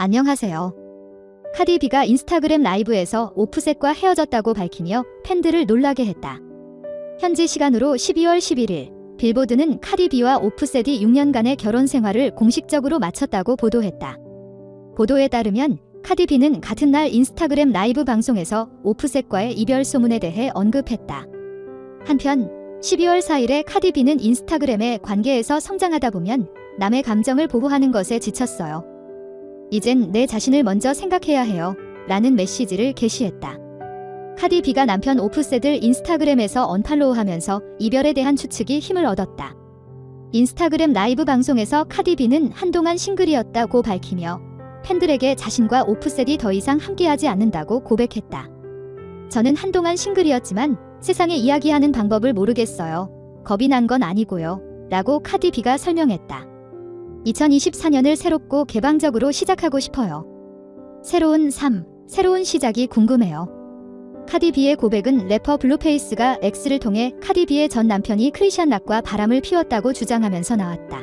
안녕하세요. 카디비가 인스타그램 라이브에서 오프셋과 헤어졌다고 밝히며 팬들을 놀라게 했다. 현지 시간으로 12월 11일 빌보드는 카디비와 오프셋이 6년간의 결혼 생활을 공식적으로 마쳤다고 보도했다. 보도에 따르면 카디비는 같은 날 인스타그램 라이브 방송에서 오프셋과의 이별 소문에 대해 언급했다. 한편 12월 4일에 카디비는 인스타그램에 관계에서 성장하다 보면 남의 감정을 보호하는 것에 지쳤어요. 이젠 내 자신을 먼저 생각해야 해요. 라는 메시지를 게시했다. 카디 비가 남편 오프셋을 인스타그램에서 언팔로우하면서 이별에 대한 추측이 힘을 얻었다. 인스타그램 라이브 방송에서 카디 비는 한동안 싱글이었다고 밝히며 팬들에게 자신과 오프셋이 더 이상 함께하지 않는다고 고백했다. 저는 한동안 싱글이었지만 세상에 이야기하는 방법을 모르겠어요. 겁이 난 건 아니고요. 라고 카디 비가 설명했다. 2024년을 새롭고 개방적으로 시작하고 싶어요. 새로운 삶, 새로운 시작이 궁금해요. 카디비의 고백은 래퍼 블루페이스가 X를 통해 카디비의 전 남편이 크리시안 락과 바람을 피웠다고 주장하면서 나왔다.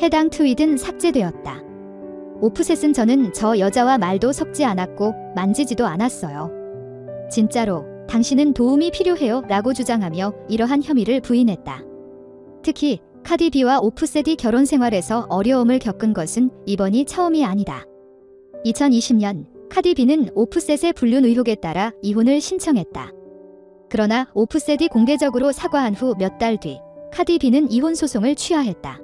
해당 트윗은 삭제되었다. 오프셋은 저는 저 여자와 말도 섞지 않았고 만지지도 않았어요. 진짜로 당신은 도움이 필요해요 라고 주장하며 이러한 혐의를 부인했다. 특히 카디비와 오프셋이 결혼 생활에서 어려움을 겪은 것은 이번이 처음이 아니다. 2020년 카디비는 오프셋의 불륜 의혹에 따라 이혼을 신청했다. 그러나 오프셋이 공개적으로 사과한 후 몇 달 뒤 카디비는 이혼 소송을 취하했다.